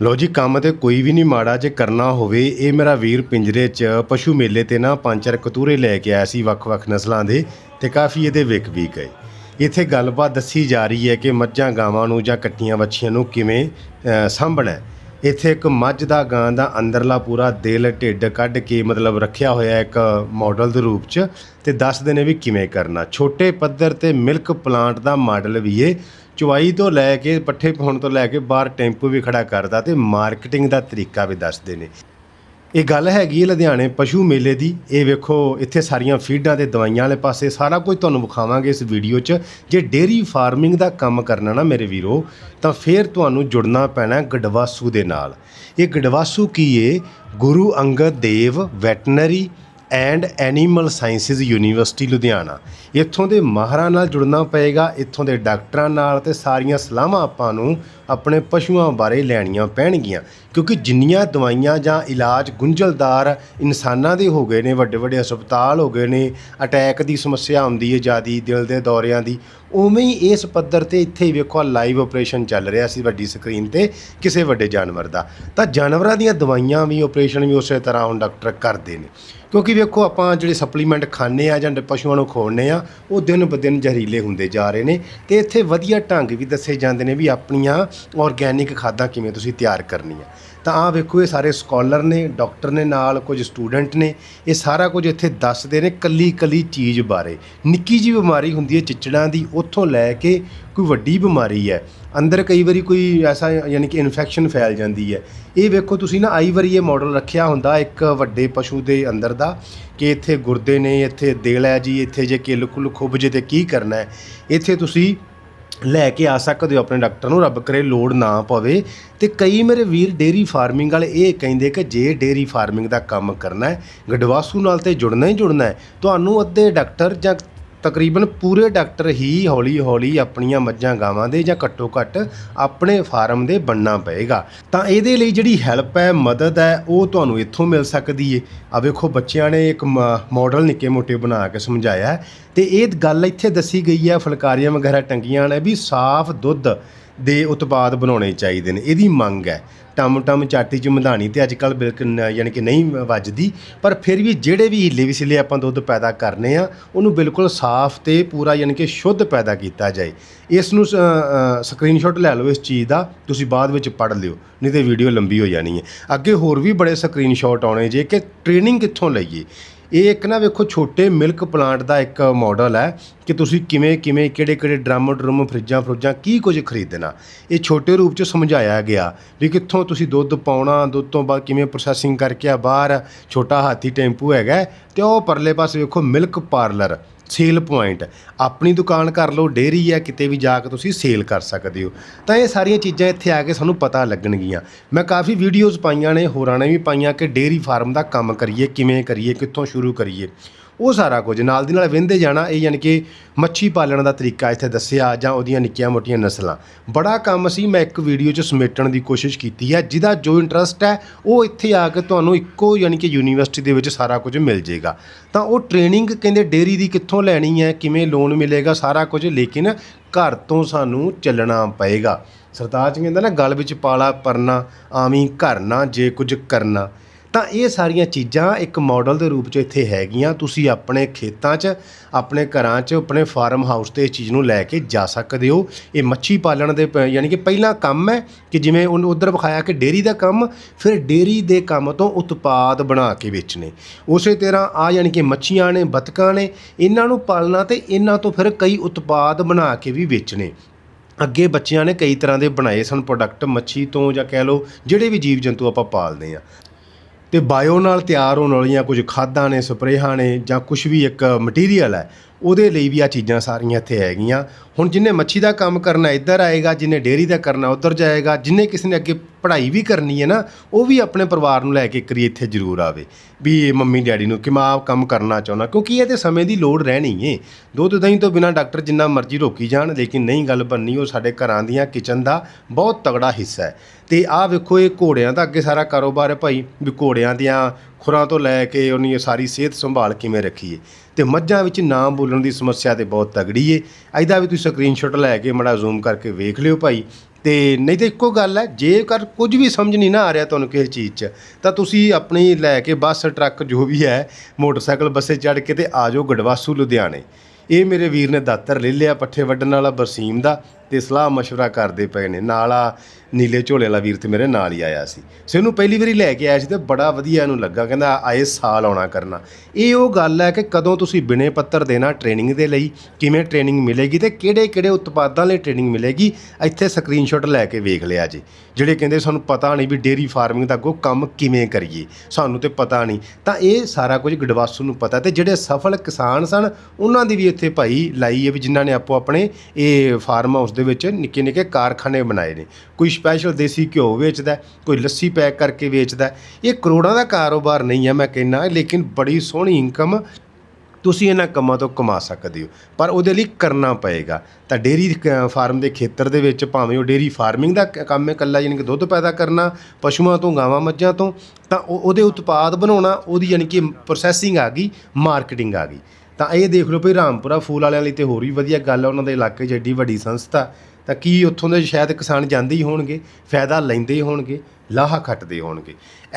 ਲੋ ਜੀ, ਕੰਮ ਤੇ ਕੋਈ ਵੀ ਨਹੀਂ ਮਾੜਾ ਜੇ ਕਰਨਾ ਹੋਵੇ, ਇਹ ਮੇਰਾ ਵੀਰ ਪਿੰਜਰੇ 'ਚ ਪਸ਼ੂ ਮੇਲੇ ਤੇ ਨਾ ਪੰਜ ਚਾਰ ਕਤੂਰੇ ਲੈ ਕੇ ਆਇਆ ਸੀ ਵੱਖ-ਵੱਖ ਨਸਲਾਂ ਦੇ ਤੇ ਕਾਫੀ ਇਹਦੇ ਵਿਕ ਵੀ ਗਏ। ਇੱਥੇ ਗੱਲਬਾਤ ਦੱਸੀ ਜਾ ਰਹੀ ਹੈ ਕਿ ਮੱਝਾਂ ਗਾਵਾਂ ਨੂੰ ਜਾਂ ਕੱਟੀਆਂ ਵੱਛੀਆਂ ਨੂੰ ਕਿਵੇਂ ਸਾਂਭਣਾ ਇੱਥੇ ਇੱਕ ਮੱਝ ਦਾ ਗਾਂ ਦਾ ਅੰਦਰਲਾ ਪੂਰਾ ਦਿਲ, ਢਿੱਡ ਕੱਢ ਕੇ ਮਤਲਬ ਰੱਖਿਆ ਹੋਇਆ ਇੱਕ ਮਾਡਲ ਦੇ ਰੂਪ 'ਚ ਤੇ ਦੱਸਦੇ ਨੇ ਵੀ ਕਿਵੇਂ ਕਰਨਾ। ਛੋਟੇ ਪੱਧਰ ਤੇ ਮਿਲਕ ਪਲਾਂਟ ਦਾ ਮਾਡਲ ਵੀ ਇਹ ਚੁਆਈ ਤੋਂ ਲੈ ਕੇ ਪੱਠੇ ਪਾਉਣ ਤੋਂ ਲੈ ਕੇ ਬਾਹਰ ਟੈਂਪੂ ਵੀ ਖੜਾ ਕਰਦਾ ਤੇ ਮਾਰਕੀਟਿੰਗ ਦਾ ਤਰੀਕਾ ਵੀ ਦੱਸਦੇ ਨੇ। ਇਹ ਗੱਲ ਹੈਗੀ ਹੈ ਲੁਧਿਆਣੇ ਪਸ਼ੂ ਮੇਲੇ ਦੀ। ਇਹ ਵੇਖੋ, ਇੱਥੇ ਸਾਰੀਆਂ ਫੀਡਾਂ ਤੇ ਦਵਾਈਆਂ ਵਾਲੇ ਪਾਸੇ ਸਾਰਾ ਕੁਝ ਤੁਹਾਨੂੰ ਵਿਖਾਵਾਂਗੇ ਇਸ ਵੀਡੀਓ 'ਚ। ਜੇ ਡੇਰੀ ਫਾਰਮਿੰਗ ਦਾ ਕੰਮ ਕਰਨਾ ਨਾ ਮੇਰੇ ਵੀਰੋ, ਤਾਂ ਫਿਰ ਤੁਹਾਨੂੰ ਜੁੜਨਾ ਪੈਣਾ ਗਡਵਾਸੂ ਦੇ ਨਾਲ। ਇਹ ਗਡਵਾਸੂ ਕੀ ਏ? Guru Angad Dev veterinary and animal sciences university Ludhiana. ਇੱਥੋਂ ਦੇ ਮਾਹਰਾਂ ਨਾਲ ਜੁੜਨਾ ਪਏਗਾ, ਇੱਥੋਂ ਦੇ ਡਾਕਟਰਾਂ ਨਾਲ ਤੇ ਸਾਰੀਆਂ ਸਲਾਹਾਂ ਆਪਾਂ ਨੂੰ ਆਪਣੇ ਪਸ਼ੂਆਂ ਬਾਰੇ ਲੈਣੀਆਂ ਪੈਣਗੀਆਂ। ਕਿਉਂਕਿ ਜਿੰਨੀਆਂ ਦਵਾਈਆਂ ਜਾਂ ਇਲਾਜ ਗੁੰਝਲਦਾਰ ਇਨਸਾਨਾਂ ਦੇ ਹੋ ਗਏ ਨੇ ਵੱਡੇ ਵੱਡੇ ਹਸਪਤਾਲ ਹੋ ਗਏ ਨੇ, ਅਟੈਕ ਦੀ ਸਮੱਸਿਆ ਹੁੰਦੀ ਹੈ ਜਿਆਦੀ ਦਿਲ ਦੇ ਦੌਰਿਆਂ ਦੀ, ਉਵੇਂ ਹੀ ਇਸ ਪੱਧਰ ਤੇ ਇੱਥੇ ਵੇਖੋ ਲਾਈਵ ਆਪਰੇਸ਼ਨ ਚੱਲ ਰਿਹਾ ਸੀ ਵੱਡੀ ਸਕਰੀਨ ਤੇ ਕਿਸੇ ਵੱਡੇ ਜਾਨਵਰ ਦਾ। ਤਾਂ ਜਾਨਵਰਾਂ ਦੀਆਂ ਦਵਾਈਆਂ ਵੀ ਆਪਰੇਸ਼ਨ ਵੀ ਉਸੇ ਤਰ੍ਹਾਂ ਹੁਣ ਡਾਕਟਰ ਕਰਦੇ ਨੇ। ਕਿਉਂਕਿ ਵੇਖੋ ਆਪਾਂ ਜਿਹੜੇ ਸਪਲੀਮੈਂਟ ਖਾਂਦੇ ਆ ਜਾਂ ਪਸ਼ੂਆਂ ਨੂੰ ਖਵਾਉਂਦੇ ਆ, ਉਹ ਦਿਨ ਬ ਦਿਨ ਜ਼ਹਿਰੀਲੇ ਹੁੰਦੇ ਜਾ ਰਹੇ ਨੇ ਤੇ ਇੱਥੇ ਵਧੀਆ ਢੰਗ ਵੀ ਦੱਸੇ ਜਾਂਦੇ ਨੇ ਵੀ ਆਪਣੀਆਂ ਆਰਗੈਨਿਕ ਖਾਦਾਂ ਕਿਵੇਂ ਤੁਸੀਂ ਤਿਆਰ ਕਰਨੀਆਂ। ਤਾਂ ਆਹ ਵੇਖੋ, ਇਹ ਸਾਰੇ ਸਕਾਲਰ ਨੇ, ਡਾਕਟਰ ਨੇ ਨਾਲ, ਕੁਝ ਸਟੂਡੈਂਟ ਨੇ, ਇਹ ਸਾਰਾ ਕੁਝ ਇੱਥੇ ਦੱਸਦੇ ਨੇ ਕੱਲੀ ਕੱਲੀ ਚੀਜ਼ ਬਾਰੇ। ਨਿੱਕੀ ਜੀ ਬਿਮਾਰੀ ਹੁੰਦੀ ਹੈ ਚਿਚੜਾਂ ਦੀ, ਉੱਥੋਂ ਲੈ ਕੇ ਕੋਈ ਵੱਡੀ ਬਿਮਾਰੀ ਹੈ। ਅੰਦਰ ਕਈ ਵਾਰੀ ਕੋਈ ਐਸਾ ਯਾਨੀ ਕਿ ਇਨਫੈਕਸ਼ਨ ਫੈਲ ਜਾਂਦੀ ਹੈ। ਇਹ ਵੇਖੋ, ਤੁਸੀਂ ਨਾ ਆਈ ਵਾਰੀ ਇਹ ਮਾਡਲ ਰੱਖਿਆ ਹੁੰਦਾ ਇੱਕ ਵੱਡੇ ਪਸ਼ੂ ਦੇ ਅੰਦਰ ਦਾ, ਕਿ ਇੱਥੇ ਗੁਰਦੇ ਨੇ, ਇੱਥੇ ਦਿਲ ਹੈ ਜੀ, ਇੱਥੇ ਜੇ ਕਿਲ ਕੁਲ ਖੁੱਭ ਜੇ ਤੇ ਕੀ ਕਰਨਾ ਹੈ। ਇੱਥੇ ਤੁਸੀਂ ਲੈ ਕੇ ਆ ਸਕਦੇ ਹੋ ਆਪਣੇ ਡਾਕਟਰ ਨੂੰ, ਰੱਬ ਕਰੇ ਲੋੜ ਨਾ ਪਵੇ। ਤੇ ਕਈ ਮੇਰੇ ਵੀਰ ਡੇਰੀ ਫਾਰਮਿੰਗ ਵਾਲੇ ਇਹ ਕਹਿੰਦੇ ਕਿ ਜੇ ਡੇਰੀ ਫਾਰਮਿੰਗ ਦਾ ਕੰਮ ਕਰਨਾ ਹੈ ਗਡਵਾਸੂ ਨਾਲ ਤੇ ਜੁੜਨਾ ਹੀ ਜੁੜਨਾ ਹੈ, ਤੁਹਾਨੂੰ ਅੱਧੇ ਡਾਕਟਰ ਜਾਂ ਤਕਰੀਬਨ ਪੂਰੇ ਡਾਕਟਰ ਹੀ ਹੌਲੀ ਹੌਲੀ ਆਪਣੀਆਂ ਮੱਝਾਂ ਗਾਵਾਂ ਦੇ ਜਾਂ ਘੱਟੋ ਘੱਟ ਆਪਣੇ ਫਾਰਮ ਦੇ ਬਣਨਾ ਪਏਗਾ। ਤਾਂ ਇਹਦੇ ਲਈ ਜਿਹੜੀ ਹੈਲਪ ਹੈ, ਮਦਦ ਹੈ, ਉਹ ਤੁਹਾਨੂੰ ਇੱਥੋਂ ਮਿਲ ਸਕਦੀ ਏ। ਆ ਵੇਖੋ, ਬੱਚਿਆਂ ਨੇ ਇੱਕ ਮਾਡਲ ਨਿੱਕੇ ਮੋਟੇ ਬਣਾ ਕੇ ਸਮਝਾਇਆ ਹੈ। ਤੇ ਇਹ ਗੱਲ ਇੱਥੇ ਦੱਸੀ ਗਈ ਹੈ, ਫੁਲਕਾਰੀਆਂ ਵਗੈਰਾ ਟੰਗੀਆਂ ਨੇ ਵੀ ਸਾਫ਼ ਦੁੱਧ ਦੇ ਉਤਪਾਦ ਬਣਾਉਣੇ ਚਾਹੀਦੇ ਨੇ। ਇਹਦੀ ਮੰਗ ਹੈ। ਟਮ ਟਮ ਚਾਟੀ ਚ ਮਧਾਣੀ ਤੇ ਅੱਜ ਕੱਲ ਬਿਲਕੁਲ ਯਾਨੀ ਕਿ ਨਹੀਂ ਵੱਜਦੀ। ਪਰ ਫਿਰ ਵੀ ਜਿਹੜੇ ਵੀ ਹੀਲੇ ਵਿਸਲੇ ਆਪਾਂ ਦੁੱਧ ਪੈਦਾ ਕਰਨੇ ਆ, ਉਹਨੂੰ ਬਿਲਕੁਲ ਸਾਫ਼ ਤੇ ਪੂਰਾ ਯਾਨੀ ਕਿ ਸ਼ੁੱਧ ਪੈਦਾ ਕੀਤਾ ਜਾਏ। ਇਸ ਨੂੰ ਸਕਰੀਨਸ਼ਾਟ ਲੈ ਲਓ ਇਸ ਚੀਜ਼ ਦਾ, ਤੁਸੀਂ ਬਾਅਦ ਵਿੱਚ ਪੜ੍ਹ ਲਿਓ, ਨਹੀਂ ਤੇ ਵੀਡੀਓ ਲੰਬੀ ਹੋ ਜਾਣੀ ਹੈ। ਅੱਗੇ ਹੋਰ ਵੀ ਬੜੇ ਸਕਰੀਨਸ਼ਾਟ ਆਉਣੇ ਜੇ ਕਿ ਟ੍ਰੇਨਿੰਗ ਕਿੱਥੋਂ ਲਈਏ? ਇਹ ਇੱਕ ਨਾ ਵੇਖੋ ਛੋਟੇ ਮਿਲਕ ਪਲਾਂਟ ਦਾ ਇੱਕ ਮਾਡਲ ਹੈ ਕਿ ਤੁਸੀਂ ਕਿਵੇਂ ਕਿਵੇਂ ਕਿਹੜੇ ਕਿਹੜੇ ਡਰਮ ਡਰਮ ਫਰਿੱਜਾਂ ਫਰੁੱਜਾਂ ਕੀ ਕੁਝ ਖਰੀਦਣਾ। ਇਹ ਛੋਟੇ ਰੂਪ ਚ ਸਮਝਾਇਆ ਗਿਆ ਵੀ ਕਿੱਥੋਂ ਤੁਸੀਂ ਦੁੱਧ ਪਾਉਣਾ ਦੁੱਧ ਤੋਂ ਬਾਅਦ ਕਿਵੇਂ ਪ੍ਰੋਸੈਸਿੰਗ ਕਰਕੇ ਆ ਬਾਹਰ ਛੋਟਾ ਹਾਥੀ ਟੈਂਪੂ ਹੈਗਾ ਹੈ, ਤੇ ਉਹ ਪਰਲੇ ਪਾਸੇ ਵੇਖੋ ਮਿਲਕ ਪਾਰਲਰ ਸੇਲ ਪੁਆਇੰਟ ਆਪਣੀ ਦੁਕਾਨ ਕਰ ਲਓ ਡੇਅਰੀ ਹੈ, ਕਿਤੇ ਵੀ ਜਾ ਕੇ ਤੁਸੀਂ ਸੇਲ ਕਰ ਸਕਦੇ ਹੋ। ਤਾਂ ਇਹ ਸਾਰੀਆਂ ਚੀਜ਼ਾਂ ਇੱਥੇ ਆ ਕੇ ਸਾਨੂੰ ਪਤਾ ਲੱਗਣਗੀਆਂ। ਮੈਂ ਕਾਫੀ ਵੀਡੀਓਜ਼ ਪਾਈਆਂ ਨੇ, ਹੋਰਾਂ ਨੇ ਵੀ ਪਾਈਆਂ ਕਿ ਡੇਅਰੀ ਫਾਰਮ ਦਾ ਕੰਮ ਕਰੀਏ, ਕਿਵੇਂ ਕਰੀਏ, ਕਿੱਥੋਂ ਸ਼ੁਰੂ ਕਰੀਏ। ਉਹ ਸਾਰਾ ਕੁਝ, ਨਾਲ ਦੀ ਨਾਲ ਵਹਿੰਦੇ ਜਾਣਾ, ਇਹ ਯਾਨੀ ਕਿ ਮੱਛੀ ਪਾਲਣ ਦਾ ਤਰੀਕਾ ਇੱਥੇ ਦੱਸਿਆ ਜਾਂ ਉਹਦੀਆਂ ਨਿੱਕੀਆਂ ਮੋਟੀਆਂ ਨਸਲਾਂ। ਬੜਾ ਕੰਮ ਸੀ, ਮੈਂ ਇੱਕ ਵੀਡੀਓ 'ਚ ਸਮੇਟਣ ਦੀ ਕੋਸ਼ਿਸ਼ ਕੀਤੀ ਹੈ, ਜਿਹਦਾ ਜੋ ਇੰਟਰਸਟ ਹੈ, ਉਹ ਇੱਥੇ ਆ ਕੇ ਤੁਹਾਨੂੰ ਇੱਕੋ ਯਾਨੀ ਕਿ ਯੂਨੀਵਰਸਿਟੀ ਦੇ ਵਿੱਚ ਸਾਰਾ ਕੁਝ ਮਿਲ ਜੇਗਾ ਤਾਂ ਉਹ ਟ੍ਰੇਨਿੰਗ ਕਹਿੰਦੇ ਡੇਰੀ ਦੀ ਕਿੱਥੋਂ ਲੈਣੀ ਹੈ, ਕਿਵੇਂ ਲੋਨ ਮਿਲੇਗਾ, ਸਾਰਾ ਕੁਝ, ਲੇਕਿਨ ਘਰ ਤੋਂ ਸਾਨੂੰ ਚੱਲਣਾ ਪਏਗਾ। ਸਰਤਾਜ ਕਹਿੰਦਾ ਨਾ, ਗਲ ਵਿੱਚ ਪਾਲਾ, ਪਰਨਾ, ਆਵੀਂ ਘਰ ਨਾ, ਜੇ ਕੁਝ ਕਰਨਾ। ਤਾਂ ਇਹ ਸਾਰੀਆਂ ਚੀਜ਼ਾਂ ਇੱਕ ਮਾਡਲ ਦੇ ਰੂਪ 'ਚ ਇੱਥੇ ਹੈਗੀਆਂ। ਤੁਸੀਂ ਆਪਣੇ ਖੇਤਾਂ 'ਚ, ਆਪਣੇ ਘਰਾਂ 'ਚ, ਆਪਣੇ ਫਾਰਮ ਹਾਊਸ ਤੇ ਇਸ ਚੀਜ਼ ਨੂੰ ਲੈ ਕੇ ਜਾ ਸਕਦੇ ਹੋ। ਇਹ ਮੱਛੀ ਪਾਲਣ ਦੇ ਪ- ਯਾਨੀ ਕਿ ਪਹਿਲਾ ਕੰਮ ਹੈ ਕਿ ਜਿਵੇਂ ਉਹਨ ਉਧਰ ਵਿਖਾਇਆ ਕਿ ਡੇਰੀ ਦਾ ਕੰਮ, ਫਿਰ ਡੇਰੀ ਦੇ ਕੰਮ ਤੋਂ ਉਤਪਾਦ ਬਣਾ ਕੇ ਵੇਚਣੇ। ਉਸੇ ਤਰ੍ਹਾਂ ਆ ਯਾਨੀ ਕਿ ਮੱਛੀਆਂ ਨੇ, ਬਤਕਾਂ ਨੇ, ਇਹਨਾਂ ਨੂੰ ਪਾਲਣਾ ਤੇ ਇਹਨਾਂ ਤੋਂ ਫਿਰ ਕਈ ਉਤਪਾਦ ਬਣਾ ਕੇ ਵੀ ਵੇਚਣੇ। ਅੱਗੇ ਬੱਚਿਆਂ ਨੇ ਕਈ ਤਰ੍ਹਾਂ ਦੇ ਬਣਾਏ ਸਨ ਪ੍ਰੋਡਕਟ ਮੱਛੀ ਤੋਂ ਜਾਂ ਕਹਿ ਲਓ, ਜਿਹੜੇ ਵੀ ਜੀਵ ਜੰਤੂ ਆਪਾਂ ਪਾਲਦੇ ਆ ਅਤੇ ਬਾਇਓ ਨਾਲ ਤਿਆਰ ਹੋਣ ਵਾਲੀਆਂ ਕੁਝ ਖਾਦਾਂ ਨੇ, ਸਪਰੇਹਾਂ ਨੇ ਜਾਂ ਕੁਛ ਵੀ ਇੱਕ ਮਟੀਰੀਅਲ ਹੈ ਉਹਦੇ ਲਈ ਵੀ ਆ ਚੀਜ਼ਾਂ ਸਾਰੀਆਂ ਇੱਥੇ ਹੈਗੀਆਂ ਹੁਣ ਜਿਹਨੇ ਮੱਛੀ ਦਾ ਕੰਮ ਕਰਨਾ ਇੱਧਰ ਆਏਗਾ ਜਿਹਨੇ ਡੇਅਰੀ ਦਾ ਕਰਨਾ ਉੱਧਰ ਜਾਏਗਾ ਜਿਹਨੇ ਕਿਸੇ ਨੇ ਅੱਗੇ ਪੜ੍ਹਾਈ ਵੀ ਕਰਨੀ ਹੈ ਨਾ, ਉਹ ਵੀ ਆਪਣੇ ਪਰਿਵਾਰ ਨੂੰ ਲੈ ਕੇ ਕਰੀ ਇੱਥੇ ਜ਼ਰੂਰ ਆਵੇ। ਵੀ ਇਹ ਮੰਮੀ ਡੈਡੀ ਨੂੰ ਕਿ ਮੈਂ ਆਪ ਕੰਮ ਕਰਨਾ ਚਾਹੁੰਦਾ, ਕਿਉਂਕਿ ਇਹ ਤੇ ਸਮੇਂ ਦੀ ਲੋੜ ਰਹਿਣੀ ਏ। ਦੁੱਧ ਦਹੀਂ ਤੋਂ ਬਿਨਾ ਡਾਕਟਰ ਜਿੰਨਾ ਮਰਜ਼ੀ ਰੋਕੀ ਜਾਣ, ਲੇਕਿਨ ਨਹੀਂ ਗੱਲ ਬੰਨੀ ਉਹ ਸਾਡੇ ਘਰਾਂ ਦੀਆਂ ਕਿਚਨ ਦਾ ਬਹੁਤ ਤਗੜਾ ਹਿੱਸਾ ਹੈ। ਤੇ ਆਹ ਵੇਖੋ ਇਹ ਘੋੜਿਆਂ ਦਾ ਅੱਗੇ ਸਾਰਾ ਕਾਰੋਬਾਰ ਹੈ ਭਾਈ, ਵੀ ਘੋੜਿਆਂ ਦੀਆਂ ਖੁਰਾਂ ਤੋਂ ਲੈ ਕੇ ਉਹਨੀ ਸਾਰੀ ਸਿਹਤ ਸੰਭਾਲ ਕਿਵੇਂ ਰੱਖੀਏ ਤੇ ਮੱਝਾਂ ਵਿੱਚ ਨਾ ਬੋਲਣ ਦੀ ਸਮੱਸਿਆ ਤੇ ਬਹੁਤ ਤਗੜੀ ਏ। ਇਹਦਾ ਵੀ ਤੁਸੀਂ ਸਕਰੀਨਸ਼ਾਟ ਲੈ ਕੇ ਮੜਾ ਜ਼ੂਮ ਕਰਕੇ ਵੇਖ ਲਿਓ ਭਾਈ। ਤੇ ਨਹੀਂ ਤੇ ਇੱਕੋ ਗੱਲ ਹੈ, ਜੇਕਰ ਕੁਝ ਵੀ ਸਮਝ ਨਹੀਂ ਨਾ ਆ ਰਿਹਾ ਤੁਹਾਨੂੰ ਕਿਸੇ ਚੀਜ਼ 'ਚ, ਤਾਂ ਤੁਸੀਂ ਆਪਣੀ ਲੈ ਕੇ ਬੱਸ, ਟਰੱਕ ਜੋ ਵੀ ਹੈ, ਮੋਟਰਸਾਈਕਲ ਬੱਸੇ ਚੜ੍ਹ ਕੇ ਤੇ ਆ ਜਾਓ ਗੜਵਾਸੂ ਲੁਧਿਆਣੇ। ਇਹ ਮੇਰੇ ਵੀਰ ਨੇ ਦਾਤਰ ਲੈ ਲਿਆ, ਪੱਠੇ ਵੱਢਣ ਵਾਲਾ ਬਰਸੀਮ ਦਾ। ਤੇ ਸਲਾਹ مشورہ ਕਰਦੇ ਪਏ ਨੇ ਨਾਲ ਆ ਨੀਲੇ ਝੋਲੇ ਵਾਲਾ ਵੀਰ ਤੇ ਮੇਰੇ ਨਾਲ ਹੀ ਆਇਆ ਸੀ ਸੋ ਇਹਨੂੰ ਪਹਿਲੀ ਵਾਰੀ ਲੈ ਕੇ ਆਇਆ ਸੀ ਤੇ ਬੜਾ ਵਧੀਆ ਇਹਨੂੰ ਲੱਗਾ ਕਹਿੰਦਾ ਆਏ ਸਾਲ ਆਉਣਾ ਕਰਨਾ ਇਹ ਉਹ ਗੱਲ ਹੈ ਕਿ ਕਦੋਂ ਤੁਸੀਂ ਬਿਨੇ ਪੱਤਰ ਦੇਣਾ ਟ੍ਰੇਨਿੰਗ ਦੇ ਲਈ ਕਿਵੇਂ ਟ੍ਰੇਨਿੰਗ ਮਿਲੇਗੀ ਤੇ ਕਿਹੜੇ ਕਿਹੜੇ ਉਤਪਾਦਾਂ ਲਈ ਟ੍ਰੇਨਿੰਗ ਮਿਲੇਗੀ ਇੱਥੇ ਸਕਰੀਨਸ਼ਾਟ ਲੈ ਕੇ ਵੇਖ ਲਿਆ ਜੀ ਜਿਹੜੇ ਕਹਿੰਦੇ ਸਾਨੂੰ ਪਤਾ ਨਹੀਂ ਵੀ ਡੇਰੀ ਫਾਰਮਿੰਗ ਦਾ ਅੱਗੋਂ ਕੰਮ ਕਿਵੇਂ ਕਰੀਏ ਸਾਨੂੰ ਤੇ ਪਤਾ ਨਹੀਂ ਤਾਂ ਇਹ ਸਾਰਾ ਕੁਝ ਗੜਵਾਸੂ ਨੂੰ ਪਤਾ ਤੇ ਜਿਹੜੇ ਸਫਲ ਕਿਸਾਨ ਸਨ ਉਹਨਾਂ ਦੀ ਵੀ ਇੱਥੇ ਭਾਈ ਲਾਈ ਹੈ ਵੀ ਜਿਨ੍ਹਾਂ ਨੇ ਆਪੋ ਆਪਣੇ ਇਹ ਫਾਰਮ ਹਾਊਸ ਦੇ ਵਿੱਚ ਨਿੱਕੇ ਨਿੱਕੇ ਕਾਰਖਾਨੇ ਬਣਾਏ ਨੇ। ਕੋਈ ਸਪੈਸ਼ਲ ਦੇਸੀ ਘਿਓ ਵੇਚਦਾ ਕੋਈ ਲੱਸੀ ਪੈਕ ਕਰਕੇ ਵੇਚਦਾ ਇਹ ਕਰੋੜਾਂ ਦਾ ਕਾਰੋਬਾਰ ਨਹੀਂ ਹੈ, ਮੈਂ ਕਹਿੰਨਾ ਲੇਕਿਨ ਬੜੀ ਸੋਹਣੀ ਇਨਕਮ ਤੁਸੀਂ ਇਹਨਾਂ ਕੰਮਾਂ ਤੋਂ ਕਮਾ ਸਕਦੇ ਹੋ। ਪਰ ਉਹਦੇ ਲਈ ਕਰਨਾ ਪਏਗਾ। ਤਾਂ ਡੇਰੀ ਕ- ਫਾਰਮ ਦੇ ਖੇਤਰ ਦੇ ਵਿੱਚ ਭਾਵੇਂ ਉਹ ਡੇਰੀ ਫਾਰਮਿੰਗ ਦਾ ਕ- ਕੰਮ ਹੈ, ਇਕੱਲਾ ਯਾਨੀ ਕਿ ਦੁੱਧ ਪੈਦਾ ਕਰਨਾ, ਪਸ਼ੂਆਂ ਤੋਂ, ਗਾਵਾਂ ਮੱਝਾਂ ਤੋਂ, ਤਾਂ ਉਹਦੇ ਉਤਪਾਦ ਬਣਾਉਣਾ, ਉਹਦੀ ਯਾਨੀ ਕਿ ਪ੍ਰੋਸੈਸਿੰਗ ਆ ਗਈ ਮਾਰਕੀਟਿੰਗ ਆ ਗਈ। ਤਾਂ ਇਹ ਦੇਖ ਲਓ ਭਈ ਰਾਮਪੁਰਾ ਫੂਲ ਵਾਲਿਆਂ ਲਈ ਤੇ ਹੋਰ ਵੀ ਵਧੀਆ ਗੱਲ ਆ, ਉਹਨਾਂ ਦੇ ਇਲਾਕੇ 'ਚ ਐਡੀ ਵੱਡੀ ਸੰਸਥਾ। ਤਾਂ ਕੀ ਉੱਥੋਂ ਦੇ ਸ਼ਾਇਦ ਕਿਸਾਨ ਜਾਂਦੇ ਹੀ ਹੋਣਗੇ, ਫਾਇਦਾ ਲੈਂਦੇ ਹੀ ਹੋਣਗੇ, ਲਾਹਾ ਖੱਟਦੇ ਹੋਣਗੇ।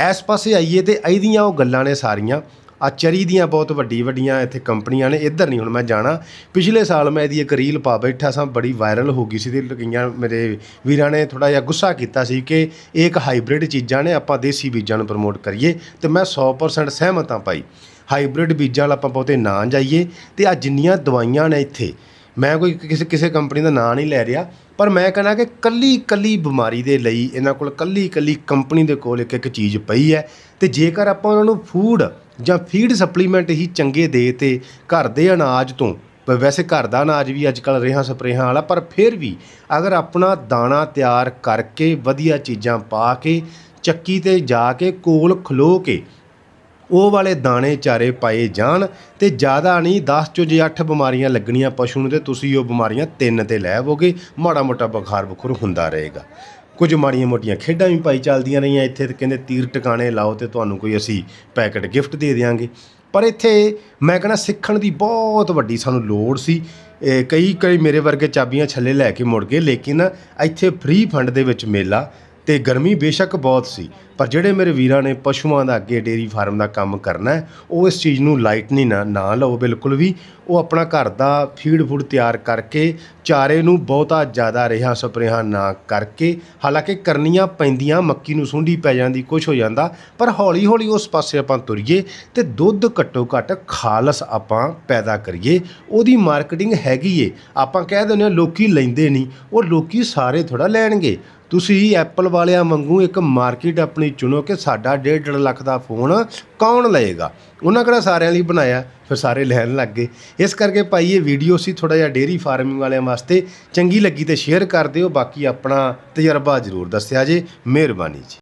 ਇਸ ਪਾਸੇ ਆਈਏ ਤੇ ਇਹਦੀਆਂ ਉਹ ਗੱਲਾਂ ਨੇ ਸਾਰੀਆਂ। ਆ ਚਰੀ ਦੀਆਂ ਬਹੁਤ ਵੱਡੀ ਵੱਡੀਆਂ ਇੱਥੇ ਕੰਪਨੀਆਂ ਨੇ, ਇੱਧਰ ਨਹੀਂ ਹੁਣ ਮੈਂ ਜਾਣਾ। ਪਿਛਲੇ ਸਾਲ ਮੈਂ ਇਹਦੀ ਇੱਕ ਰੀਲ ਪਾ ਬੈਠਾ ਸਾਂ, ਬੜੀ ਵਾਇਰਲ ਹੋ ਗਈ ਸੀ ਤੇ ਲਗੀਆਂ ਮੇਰੇ ਵੀਰਾਂ ਨੇ ਥੋੜਾ ਜਿਹਾ ਗੁੱਸਾ ਕੀਤਾ ਸੀ ਕਿ ਇਹ ਇੱਕ ਹਾਈਬ੍ਰਿਡ ਚੀਜ਼ਾਂ ਨੇ, ਆਪਾਂ ਦੇਸੀ ਬੀਜਾਂ ਨੂੰ ਪ੍ਰਮੋਟ ਕਰੀਏ। ਤੇ ਮੈਂ 100% ਸਹਿਮਤ ਹਾਂ ਭਾਈ। ਹਾਈਬ੍ਰਿਡ ਬੀਜਾਂ ਵਾਲਾ ਆਪਾਂ ਬਹੁਤੇ ਨਾ ਜਾਈਏ ਤੇ ਆ ਜਿੰਨੀਆਂ ਦਵਾਈਆਂ ਨੇ ਇੱਥੇ, ਮੈਂ ਕੋਈ ਕਿਸੇ ਕਿਸੇ ਕੰਪਨੀ ਦਾ ਨਾਂ ਨਹੀਂ ਲੈ ਰਿਹਾ, ਪਰ ਮੈਂ ਕਹਿੰਦਾ ਕਿ ਕੱਲੀ ਕੱਲੀ ਬਿਮਾਰੀ ਦੇ ਲਈ ਇਹਨਾਂ ਕੋਲ ਕੱਲੀ ਕੱਲੀ ਕੰਪਨੀ ਦੇ ਕੋਲ ਇੱਕ ਇੱਕ ਚੀਜ਼ ਪਈ ਹੈ ਤੇ ਜੇਕਰ ਆਪਾਂ ਉਹਨਾਂ ਨੂੰ ਫੂਡ ਜਾਂ ਫੀਡ ਸਪਲੀਮੈਂਟ ਹੀ ਚੰਗੇ ਦੇ ਤੇ ਘਰ ਦੇ ਅਨਾਜ ਤੋਂ ਵੈਸੇ ਘਰ ਦਾ ਅਨਾਜ ਵੀ ਅੱਜ ਕੱਲ੍ਹ ਰੇਹਾਂ ਸਪਰੇਹਾਂ ਵਾਲਾ, ਪਰ ਫਿਰ ਵੀ ਅਗਰ ਆਪਣਾ ਦਾਣਾ ਤਿਆਰ ਕਰਕੇ ਵਧੀਆ ਚੀਜ਼ਾਂ ਪਾ ਕੇ, ਚੱਕੀ ਤੇ ਜਾ ਕੇ, ਕੋਲ ਖਲੋ ਕੇ ਉਹ ਵਾਲੇ ਦਾਣੇ ਚਾਰੇ ਪਾਏ ਜਾਣ ਤੇ ਜ਼ਿਆਦਾ ਨਹੀਂ 10 ਚੋਂ ਜੇ 8 ਬਿਮਾਰੀਆਂ ਲੱਗਣੀਆਂ ਪਸ਼ੂ ਨੂੰ ਤੇ ਤੁਸੀਂ ਉਹ ਬਿਮਾਰੀਆਂ ਤਿੰਨ ਤੇ ਲੈ ਆਵੋਗੇ, ਮਾੜਾ ਮੋਟਾ ਬੁਖਾਰ ਬਖੁਰ ਹੁੰਦਾ ਰਹੇਗਾ। ਕੁਝ ਮਾੜੀਆਂ ਮੋਟੀਆਂ ਖੇਡਾਂ ਵੀ ਪਾਈ ਚੱਲਦੀਆਂ ਰਹੀਆਂ, ਇੱਥੇ ਤੇ ਕਹਿੰਦੇ ਤੀਰ ਟਿਕਾਣੇ ਲਾਓ ਤੇ ਤੁਹਾਨੂੰ ਕੋਈ ਅਸੀਂ ਪੈਕਟ ਗਿਫਟ ਦੇ ਦੇਵਾਂਗੇ ਪਰ ਇੱਥੇ ਮੈਂ ਕਹਿੰਦਾ ਸਿੱਖਣ ਦੀ ਬਹੁਤ ਵੱਡੀ ਸਾਨੂੰ ਲੋੜ ਸੀ। ਕਈ ਕਈ ਮੇਰੇ ਵਰਗੇ ਚਾਬੀਆਂ ਛੱਲੇ ਲੈ ਕੇ ਮੁੜ ਗਏ, ਲੇਕਿਨ ਇੱਥੇ ਫ੍ਰੀ ਫੰਡ ਦੇ ਵਿੱਚ ਮੇਲਾ ਤੇ ਗਰਮੀ ਬੇਸ਼ੱਕ ਬਹੁਤ ਸੀ, ਪਰ ਜਿਹੜੇ ਮੇਰੇ ਵੀਰਾਂ ਨੇ ਪਸ਼ੂਆਂ ਦਾ ਅੱਗੇ ਡੇਰੀ ਫਾਰਮ ਦਾ ਕੰਮ ਕਰਨਾ ਹੈ, ਉਹ ਇਸ ਚੀਜ਼ ਨੂੰ ਲਾਈਟ ਨਹੀਂ ਨਾ ਨਾ ਲਓ ਬਿਲਕੁਲ ਵੀ। ਉਹ ਆਪਣਾ ਘਰ ਦਾ ਫੀਡ ਫੂਡ ਤਿਆਰ ਕਰਕੇ, ਚਾਰੇ ਨੂੰ ਬਹੁਤਾ ਜ਼ਿਆਦਾ ਰੇਹਾਂ ਸਪਰੇਹਾਂ ਨਾ ਕਰਕੇ, ਹਾਲਾਂਕਿ ਕਰਨੀਆਂ ਪੈਂਦੀਆਂ, ਮੱਕੀ ਨੂੰ ਸੁੰਡੀ ਪੈ ਜਾਂਦੀ ਕੁਝ ਹੋ ਜਾਂਦਾ, ਪਰ ਹੌਲੀ ਹੌਲੀ ਉਸ ਪਾਸੇ ਆਪਾਂ ਤੁਰੀਏ ਤੇ ਦੁੱਧ ਘੱਟੋ ਘੱਟ ਖਾਲਸ ਆਪਾਂ ਪੈਦਾ ਕਰੀਏ। ਉਹਦੀ ਮਾਰਕੀਟਿੰਗ ਹੈਗੀ ਏ। ਆਪਾਂ ਕਹਿ ਦਿੰਦੇ ਹਾਂ ਲੋਕੀ ਲੈਂਦੇ ਨਹੀਂ, ਉਹ ਲੋਕੀ ਸਾਰੇ ਥੋੜਾ ਲੈਣਗੇ। ਤੁਸੀਂ ਐਪਲ ਵਾਲਿਆਂ ਵਾਂਗੂ ਇੱਕ ਮਾਰਕੀਟ ਆਪਣੀ ਚੁਣੋ ਕਿ ਸਾਡਾ 1.5 ਲੱਖ ਦਾ ਫੋਨ ਕੌਣ ਲਏਗਾ? ਉਹਨਾਂ ਕਿਹੜਾ ਸਾਰਿਆਂ ਲਈ ਬਣਾਇਆ? ਫਿਰ ਸਾਰੇ ਲੈਣ ਲੱਗ ਗਏ। ਇਸ ਕਰਕੇ ਭਾਈ ਇਹ ਵੀਡੀਓ ਸੀ ਥੋੜਾ ਜਿਹਾ ਡੇਰੀ ਫਾਰਮਿੰਗ ਵਾਲਿਆਂ ਵਾਸਤੇ ਚੰਗੀ ਲੱਗੀ ਤੇ ਸ਼ੇਅਰ ਕਰ ਦਿਓ। ਬਾਕੀ ਆਪਣਾ ਤਜਰਬਾ ਜ਼ਰੂਰ ਦੱਸਿਆ ਜੇ। ਮਿਹਰਬਾਨੀ ਜੀ।